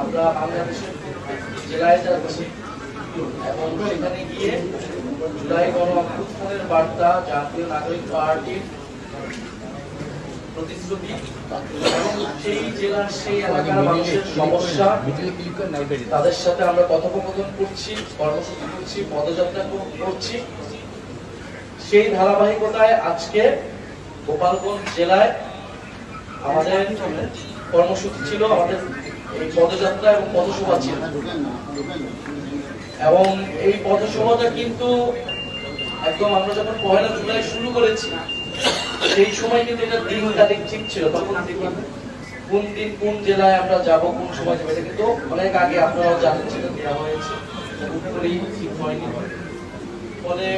আমরা বাংলাদেশের জেলায় যাচ্ছি এবং সেখানে গিয়ে জুলাই গণ অভ্যুত্থানের বার্তা জাতীয় নাগরিক পার্টির প্রতিশ্রুতি সেই জেলার সেই এলাকার মানুষের সমস্যা, তাদের সাথে আমরা কথোপকথন করছি, কর্মসূচি করছি, পদযাত্রা করছি। সেই ধারাবাহিকতায় আজকে গোপালগঞ্জ জেলায় আমাদের কর্মসূচি ছিল, আমাদের পদযাত্রা এবং পথসভা ছিল এবং এই পথসভাটা কিন্তু একদম আমরা যখন পয়লা জুলাই শুরু করেছি, সেই সময় কিন্তু এটা দিন তারিখ ঠিক ছিল। তখন কোন দিন কোন জেলায় আমরা যাব, কোন সময় যাব কিন্তু অনেক আগে আপনারাও জানেন সেটা দেওয়া হয়েছে। ফলে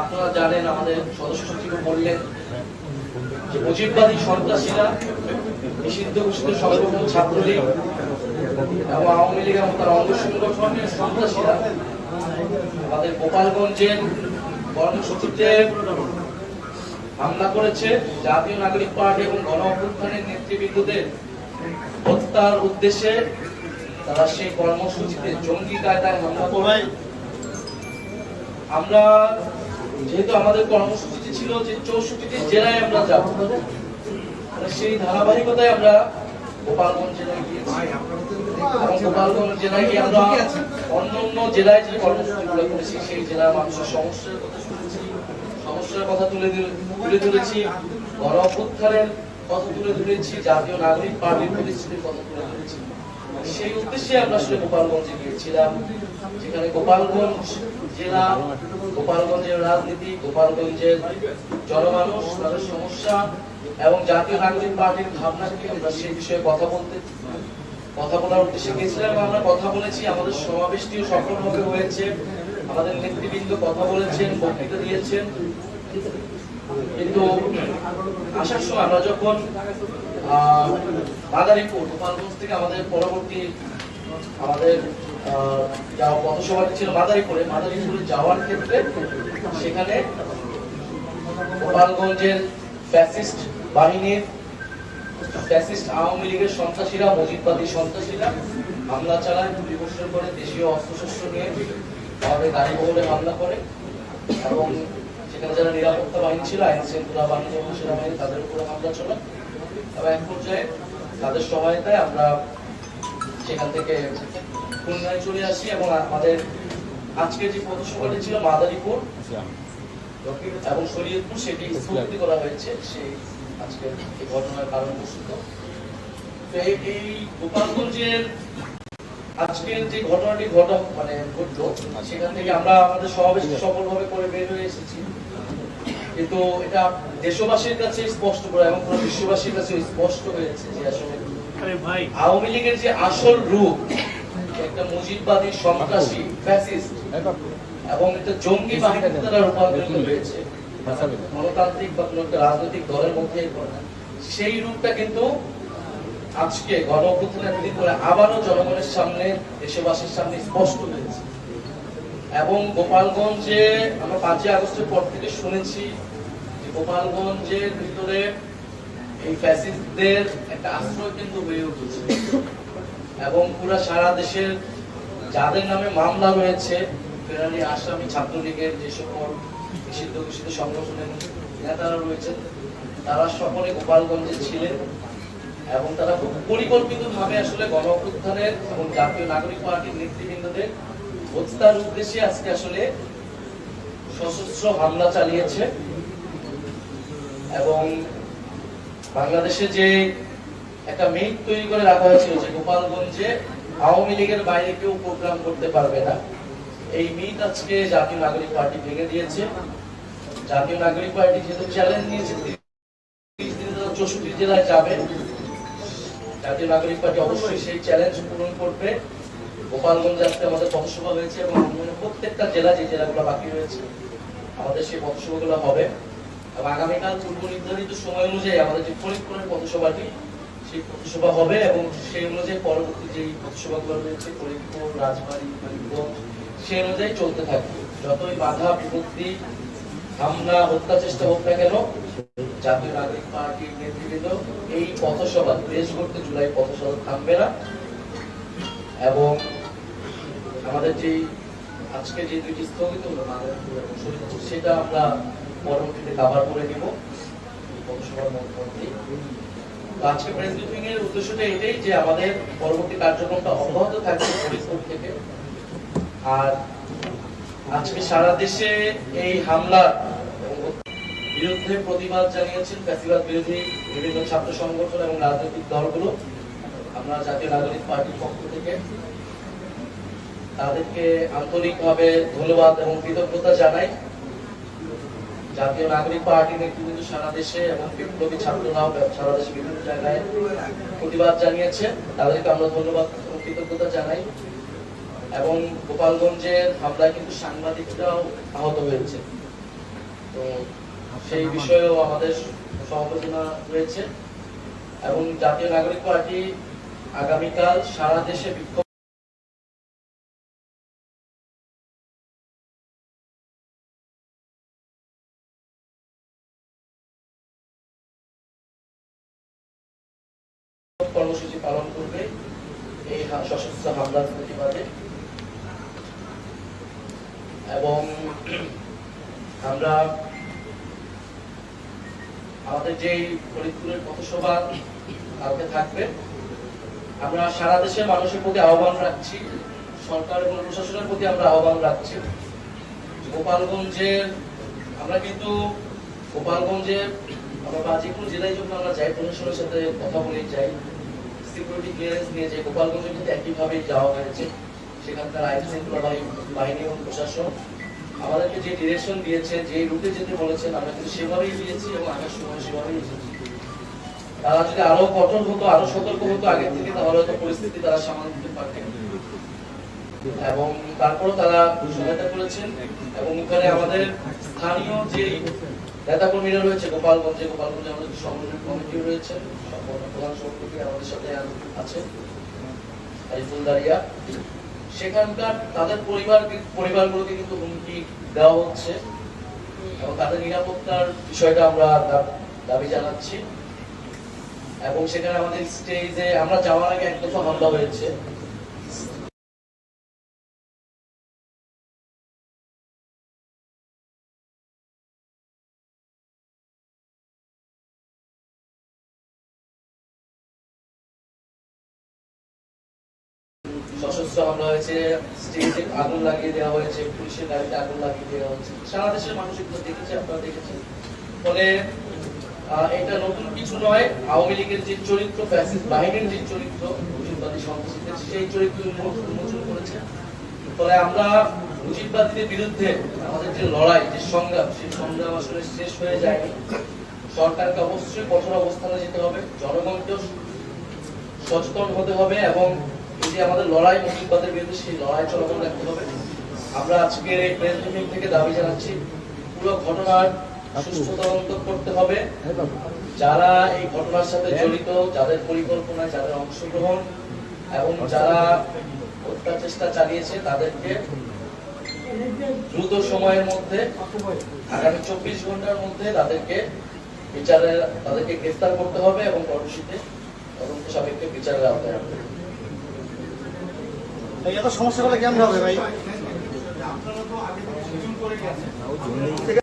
আপনারা জানেন, আমাদের সদস্য সচিব বললেন যে মুজিববাদী সন্ত্রাসীরা নিষিদ্ধ ঘোষিত সংগঠন ছাত্রলীগ এবং আওয়ামী লীগ এবং তার অঙ্গ সংগঠনের সন্ত্রাসীরা আমাদের গোপালগঞ্জের কর্মসূচিতে হামলা করেছে। জাতীয় নাগরিক পার্টি এবং গণ অভ্যুত্থানের নেতৃবৃন্দদের হত্যার উদ্দেশ্যে তারা সেই কর্মসূচিতে জঙ্গি কায়দায় হামলা করে। আমরা যেহেতু আমাদের কর্মসূচিটি ছিল যে চৌষট্টিটি জেলায় আমরা যাব সেই ধারাবাহিকতায় আমরা গোপালগঞ্জ জেলায় গিয়েছি। এবং গোপালগঞ্জ জেলায় গিয়ে আমরা অন্য অন্য জেলায় যে কর্মসূচিগুলো করেছি সেই জেলার মানুষের সমস্যার কথা শুনেছি সমস্যার কথা তুলে তুলে ধরেছি গণ অভ্যুত্থানের কথা তুলে ধরেছি জাতীয় নাগরিক পার্টির প্রতিশ্রুতির কথা তুলে ধরেছি। সেই উদ্দেশ্যে আমরা আসলে গোপালগঞ্জে গিয়েছিলাম যেখানে গোপালগঞ্জ জেলা গোপালগঞ্জের রাজনীতি গোপালগঞ্জের জনমানুষ তাদের সমস্যা এবং জাতীয় নাগরিক পার্টির ভাবনা কি আমরা সেই বিষয়ে কথা বলতে কথা বলার উদ্দেশ্যে গিয়েছিলাম আমরা কথা বলেছি। আমাদের সমাবেশটিও সফলভাবে হয়েছে। আমাদের নেতৃবৃন্দ কথা বলেছেন বক্তৃতা দিয়েছেন। কিন্তু আসার সময় আমরা যখন আহ, মাদারীপুর গোপালগঞ্জ থেকে আমাদের পরবর্তী আমাদের পথসভাটি ছিল মাদারীপুরে মাদারীপুরে যাওয়ার ক্ষেত্রে সেখানে গোপালগঞ্জের ফ্যাসিস্ট বাহিনীর ফ্যাসিস্ট আওয়ামী লীগের সন্ত্রাসীরা, মজিদবাদী সন্ত্রাসীরা হামলা চালায় দুই বছর করে, দেশীয় অস্ত্রশস্ত্র নিয়ে আমাদের গাড়ি বহরে হামলা করে এবং সেখানে যারা নিরাপত্তা বাহিনী ছিল, আইন শৃঙ্খলা বাহিনী এবং সেনাবাহিনী তাদের উপরে হামলা চলে এবং এক পর্যায়ে তাদের সহায়তায় আমরা সেখান থেকে খুলনায় চলে আসি এবং আমাদের আজকে যে পথসভাটি ছিল মাদারীপুর এবং শরীয়তপুর সেটি স্থগিত করা হয়েছে। সেই আজকে এই ঘটনার কারণ এই গোপালগঞ্জের আজকের যে ঘটনাটি ঘটা মানে ঘটলো সেখান থেকে আমরা আমাদের সমাবেশ সফলভাবে করে বের হয়ে এসেছি। কিন্তু এটা দেশবাসীর কাছে স্পষ্ট করে এবং পুরো বিশ্ববাসীর কাছে স্পষ্ট হয়েছে যে আসলে আওয়ামী লীগের যে আসল রূপ মুজিববাদী সন্ত্রাসী ফ্যাসিস্ট। এবং জঙ্গি বাহিনীতে তারা রূপান্তরিত হয়েছে। গণতান্ত্রিক বা কোনো রাজনৈতিক দলের মধ্যে সেই রূপটা কিন্তু আজকে গণ অভ্যুত্থানের দিন করে আবারও জনগণের সামনে দেশবাসীর সামনে স্পষ্ট হয়েছে। এবং গোপালগঞ্জে আমরা পাঁচই আগস্টের পর থেকে শুনেছি যে গোপালগঞ্জের ভিতরে এই ফ্যাসিস্টদের একটা আশ্রয় কেন্দ্র হয়ে উঠেছে। এবং পুরো সারা দেশের যাদের নামে মামলা রয়েছে, ফেরারি, আসামি, ছাত্রলীগের যে সকল নিষিদ্ধ ঘোষিত সংগঠনের নেতারা রয়েছেন, তারা সকলে গোপালগঞ্জে ছিলেন এবং তারা খুব পরিকল্পিত ভাবে আসলে গণ এবং জাতীয় নাগরিক পার্টির নেতৃবৃন্দদের হত্যার উদ্দেশ্যে আজকে আসলে সশস্ত্র হামলা চালিয়েছে এবং বাংলাদেশে যে একটা মিট তৈরি করে রাখা হয়েছিল যে গোপালগঞ্জে আওয়ামী লীগের বাইরে কেউ প্রোগ্রাম করতে পারবে না। এই মিট আজকে জাতীয় নাগরিক পার্টি ভেঙে দিয়েছে। জাতীয় নাগরিক পার্টি যেহেতু চ্যালেঞ্জ নিয়েছে চৌষট্টি জেলায় যাবে। জাতীয় নাগরিক পার্টি অবশ্যই সেই চ্যালেঞ্জ পূরণ করবে। গোপালগঞ্জ আজকে আমাদের পথসভা হয়েছে এবং প্রত্যেকটা জেলা যে জেলাগুলো বাকি রয়েছে, আমাদের সেই পথসভাগুলো হবে। এবং আগামীকাল পূর্ব নির্ধারিত সময় অনুযায়ী আমাদের যে ফরিদপুরের পথসভাটি সেই পথসভা হবে এবং সেই অনুযায়ী পরবর্তী যে পথসভাগুলো রয়েছে ফরিদপুর রাজবাড়ী মানিকগঞ্জ সেই অনুযায়ী চলতে থাকবে। যতই বাধা, বিপত্তি, হামলা হত্যা চেষ্টা হোক না কেন, জাতীয় নাগরিক পার্টির নেতৃবৃন্দ এই পথসভা, দেশ করতে জুলাই পথসভা থামবে না। এবং আমাদের যে আজকে যে দুইটি স্থগিত হলো সেটা আমরা পরবর্তীতে কাভার করে নিব। পথসভার মধ্যেই তো আজকে প্রেস ব্রিফিং এর উদ্দেশ্যটা এটাই যে আমাদের পরবর্তী কার্যক্রমটা অব্যাহত থাকবে ফরিদপুর থেকে। আর আজকে সারা দেশে এই হামলা বিরুদ্ধে প্রতিবাদ জানিয়েছেন ফ্যাসিবাদ বিরোধী বিভিন্ন ছাত্র সংগঠন এবং রাজনৈতিক দলগুলো। আমরা জাতীয় নাগরিক পার্টির পক্ষ থেকে তাদেরকে আন্তরিকভাবে ধন্যবাদ এবং কৃতজ্ঞতা জানাই। জাতীয় নাগরিক পার্টি নেতৃবৃন্দ সারা দেশে এবং বিপ্লবী ছাত্ররাও সারা দেশে বিভিন্ন জায়গায় প্রতিবাদ জানিয়েছে। তাদেরকে আমরা ধন্যবাদ কৃতজ্ঞতা জানাই। এবং গোপালগঞ্জের হামলায় কিন্তু সাংবাদিকরাও আহত হয়েছে। তো সেই বিষয়েও আমাদের সমালোচনা রয়েছে। এবং জাতীয় নাগরিক পার্টি আগামীকাল সারা দেশে বিক্ষোভ কর্মসূচি পালন করবে। এই সশস্ত্র হামলার প্রতিবাদে। এবং আমরা আমাদের যে ফরিদপুরের পথসভা কালকে থাকবে, আমরা সারা দেশের মানুষের প্রতি আহ্বান রাখছি, সরকার এবং প্রশাসনের প্রতি আমরা আহ্বান রাখছি। গোপালগঞ্জের আমরা কিন্তু গোপালগঞ্জের আমরা বা জেলায় যখন আমরা যাই, প্রশাসনের সাথে কথা বলে, যাই সিকিউরিটি ক্লিয়ারেন্স নিয়ে যে গোপালগঞ্জে কিন্তু একইভাবে যাওয়া হয়েছে, সেখানকার আইন শৃঙ্খলা বাহিনী এবং প্রশাসন। আমাদেরকে যে ডিরেকশন দিয়েছে, যে রুটে যেতে বলেছেন, আমরা কিন্তু সেভাবেই দিয়েছি এবং আসার সময় সেভাবেই এসেছি। তারা যদি আরও কঠোর হতো, আরও সতর্ক হতো আগে থেকে, তাহলে হয়তো পরিস্থিতি তারা সামাল দিতে পারতেন। এবং তারপরও তারা সহায়তা করেছেন এবং ওখানে আমাদের স্থানীয় যে নেতাকর্মীরা রয়েছে, গোপালগঞ্জে গোপালগঞ্জে আমাদের সংগঠন কমিটি রয়েছে প্রধান আমাদের সাথে আছে সেখানকার তাদের পরিবার পরিবারগুলোকে কিন্তু হুমকি দেওয়া হচ্ছে এবং তাদের নিরাপত্তার বিষয়টা আমরা দাবি জানাচ্ছি। এবং সেখানে আমাদের স্টেজে আমরা যাওয়ার আগে এক দফা হামলা হয়েছে। সশস্ত্র হামলা হয়েছে, স্টেজে আগুন লাগিয়ে দেওয়া হয়েছে, পুলিশের গাড়িতে আগুন লাগিয়ে দেওয়া হয়েছে। সারা দেশের মানুষ এগুলো দেখেছে, আপনারা দেখেছেন। ফলে এটা নতুন কিছু নয়, আওয়ামী লীগের যে চরিত্র, ফ্যাসিস্ট বাহিনীর যে চরিত্র, মুজিববাদী সন্ত্রাসীদের সেই চরিত্র উন্মোচন করেছে। ফলে আমরা মুজিববাদীদের বিরুদ্ধে আমাদের যে লড়াই, যে সংগ্রাম, সেই সংগ্রাম আসলে শেষ হয়ে যায়নি। সরকারকে অবশ্যই কঠোর অবস্থানে যেতে হবে, জনগণকেও সচেতন হতে হবে এবং যে আমাদের লড়াই মুজিববাদের বিরুদ্ধে সেই লড়াই চলমান রাখতে হবে আমরা আজকের এই প্রেস ব্রিফিং থেকে দাবি জানাচ্ছি পুরো ঘটনার সুষ্ঠু তদন্ত করতে হবে। যারা এই ঘটনার সাথে জড়িত যাদের পরিকল্পনায় যাদের অংশগ্রহণ এবং যারা হত্যার চেষ্টা চালিয়েছে তাদেরকে দ্রুত সময়ের মধ্যে আগামী চব্বিশ ঘণ্টার মধ্যে তাদেরকে বিচারে তাদেরকে গ্রেফতার করতে হবে এবং পরবর্তীতে তদন্ত সাপেক্ষে বিচারের আওতায় আনতে হবে। এত সমস্যা হলে কেমন হবে ভাই? ঠিক